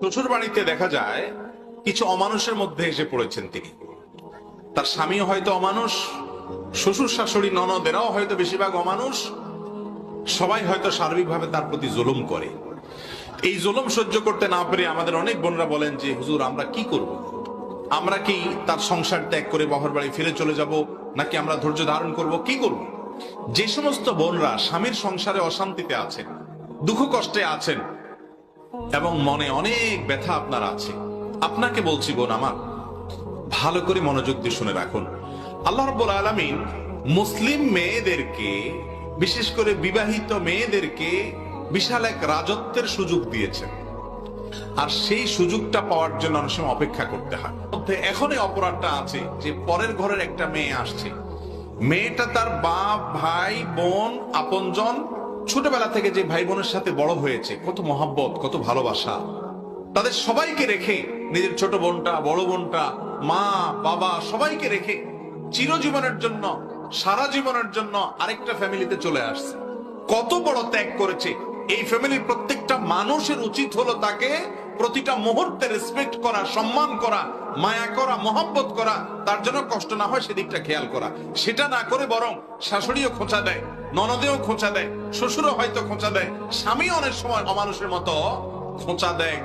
শ্বশুর বাড়িতে দেখা যায়, কিছু অমানুষের মধ্যে এসে পড়েছেন তিনি। তার স্বামী হয়তো অমানুষ শ্বশুর শাশুড়ি ননদেরাও হয়তো বেশিরভাগ অমানুষ, সবাই হয়তো সার্বিকভাবে তার প্রতি জুলুম করে। এই জুলুম সহ্য করতে না পেরে আমাদের অনেক বোনরা বলেন যে, হুজুর, আমরা কি করব। আমরা কি তার সংসার ত্যাগ করে বাহর বাড়ি ফিরে চলে যাব? নাকি আমরা ধৈর্য ধারণ করব? কি করব? যে সমস্ত বোনরা স্বামীর সংসারে অশান্তিতে আছেন, দুঃখ কষ্টে আছেন এবং মনে অনেক ব্যথা আপনার আছে। আপনাকে বলছি বোন আমার, ভালো করে মনোযোগ দিয়ে শুনে রাখুন। আল্লাহ রব্বুল আলমিন মুসলিম মেয়েদেরকে, বিশেষ করে বিবাহিত মেয়েদেরকে বিশাল এক রাজত্বের সুযোগ দিয়েছেন। আর সেই সুযোগটা পাওয়ার জন্য অনেক সময় অপেক্ষা করতে হয়। এখনই অপরাধটা আছে যে পরের ঘরের একটা মেয়ে আসছে। মেয়েটা তার বাপ, ভাই, বোন, আপনজন ছোটবেলা থেকে যে ভাই বোনের সাথে বড় হয়েছে, কত মহাব্বত, কত ভালোবাসা, তাদের সবাইকে রেখে, নিজের ছোট বোনটা, বড় বোনটা, মা, বাবা, সবাইকে রেখে চিরজীবনের জন্য, সারা জীবনের জন্য আরেকটা ফ্যামিলিতে চলে আসছে। কত বড় ত্যাগ করেছে। এই ফ্যামিলির প্রত্যেকটা মানুষের উচিত হলো তাকে প্রতিটা মুহূর্তে রেসপেক্ট করা, সম্মান করা, মায়া করা, মহব্বত করা, তার জন্য কষ্ট না হয় সেদিকটা খেয়াল করা। সেটা না করে বরং শাশুড়িও খোঁচা দেয়। ননদেও খোঁচা দেয় শ্বশুরও হয়তো খোঁচা দেয় স্বামী অনেক সময় অমানুষের মতো খোঁচা দেয়